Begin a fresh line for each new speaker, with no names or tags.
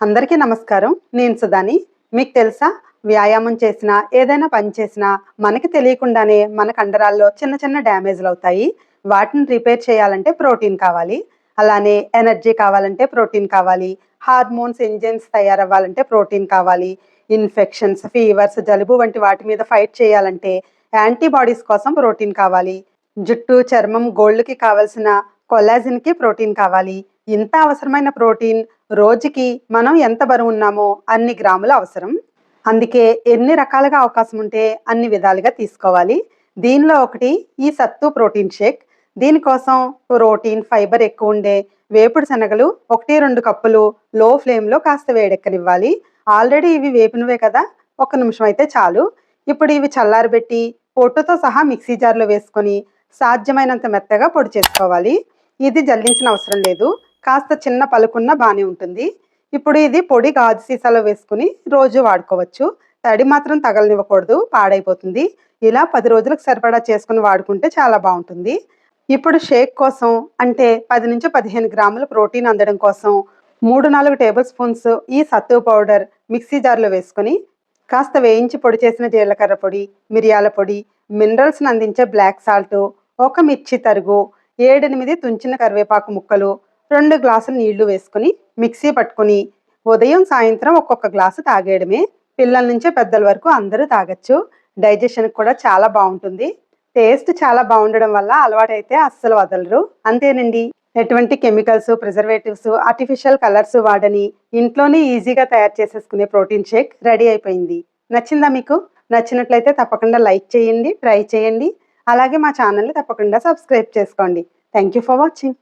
అందరికీ నమస్కారం. నేను సుధాని. మీకు తెలుసా? వ్యాయామం చేసినా ఏదైనా పని చేసినా మనకి తెలియకుండానే మన కండరాల్లో చిన్న చిన్న డ్యామేజ్లు అవుతాయి. వాటిని రిపేర్ చేయాలంటే ప్రోటీన్ కావాలి. అలానే ఎనర్జీ కావాలంటే ప్రోటీన్ కావాలి. హార్మోన్స్ ఇంజిన్స్ తయారవ్వాలంటే ప్రోటీన్ కావాలి. ఇన్ఫెక్షన్స్ ఫీవర్స్ జలుబు వంటి వాటి మీద ఫైట్ చేయాలంటే యాంటీబాడీస్ కోసం ప్రోటీన్ కావాలి. జుట్టు చర్మం గోల్డ్కి కావలసిన కొలాజిన్కి ప్రోటీన్ కావాలి. ఇంత అవసరమైన ప్రోటీన్ రోజుకి మనం ఎంత బరువు ఉన్నామో అన్ని గ్రాములు అవసరం. అందుకే ఎన్ని రకాలుగా అవకాశం ఉంటే అన్ని విధాలుగా తీసుకోవాలి. దీనిలో ఒకటి ఈ సత్తు ప్రోటీన్ షేక్. దీనికోసం ప్రోటీన్ ఫైబర్ ఎక్కువ ఉండే వేపుడు శనగలు ఒకటి రెండు కప్పులు లో ఫ్లేమ్లో కాస్త వేడెక్కనివ్వాలి. ఆల్రెడీ ఇవి వేపినవే కదా ఒక నిమిషం అయితే చాలు. ఇప్పుడు ఇవి చల్లారబెట్టి పొట్టుతో సహా మిక్సీ జార్లో వేసుకొని సాధ్యమైనంత మెత్తగా పొడి చేసుకోవాలి. ఇది జల్లించిన అవసరం లేదు. కాస్త చిన్న పలుకున్న బాగానే ఉంటుంది. ఇప్పుడు ఇది పొడి గాజు సీసాలో వేసుకుని రోజు వాడుకోవచ్చు. తడి మాత్రం తగలనివ్వకూడదు పాడైపోతుంది. ఇలా పది రోజులకు సరిపడా చేసుకుని వాడుకుంటే చాలా బాగుంటుంది. ఇప్పుడు షేక్ కోసం అంటే పది నుంచి పదిహేను గ్రాముల ప్రోటీన్ అందడం కోసం మూడు నాలుగు టేబుల్ స్పూన్స్ ఈ సత్తు పౌడర్ మిక్సీ జార్లో వేసుకొని కాస్త వేయించి పొడి చేసిన జీలకర్ర పొడి మిరియాల పొడి మినరల్స్ని అందించే బ్లాక్ సాల్ట్ ఒక మిర్చి తరుగు ఏడెనిమిది తుంచిన కరివేపాకు ముక్కలు రెండు గ్లాసులు నీళ్ళు వేసుకుని మిక్సీ పట్టుకుని ఉదయం సాయంత్రం ఒక్కొక్క గ్లాసు తాగేయడమే. పిల్లల నుంచే పెద్దల వరకు అందరూ తాగొచ్చు. డైజెషన్కి కూడా చాలా బాగుంటుంది. టేస్ట్ చాలా బాగుండడం వల్ల అలవాటైతే అస్సలు వదలరు. అంతేనండి. ఎటువంటి కెమికల్స్ ప్రిజర్వేటివ్స్ ఆర్టిఫిషియల్ కలర్స్ వాడని ఇంట్లోనే ఈజీగా తయారు చేసేసుకునే ప్రోటీన్ షేక్ రెడీ అయిపోయింది. నచ్చిందా మీకు? నచ్చినట్లయితే తప్పకుండా లైక్ చేయండి ట్రై చేయండి. అలాగే మా ఛానల్ని తప్పకుండా సబ్స్క్రైబ్ చేసుకోండి. Thank you for watching.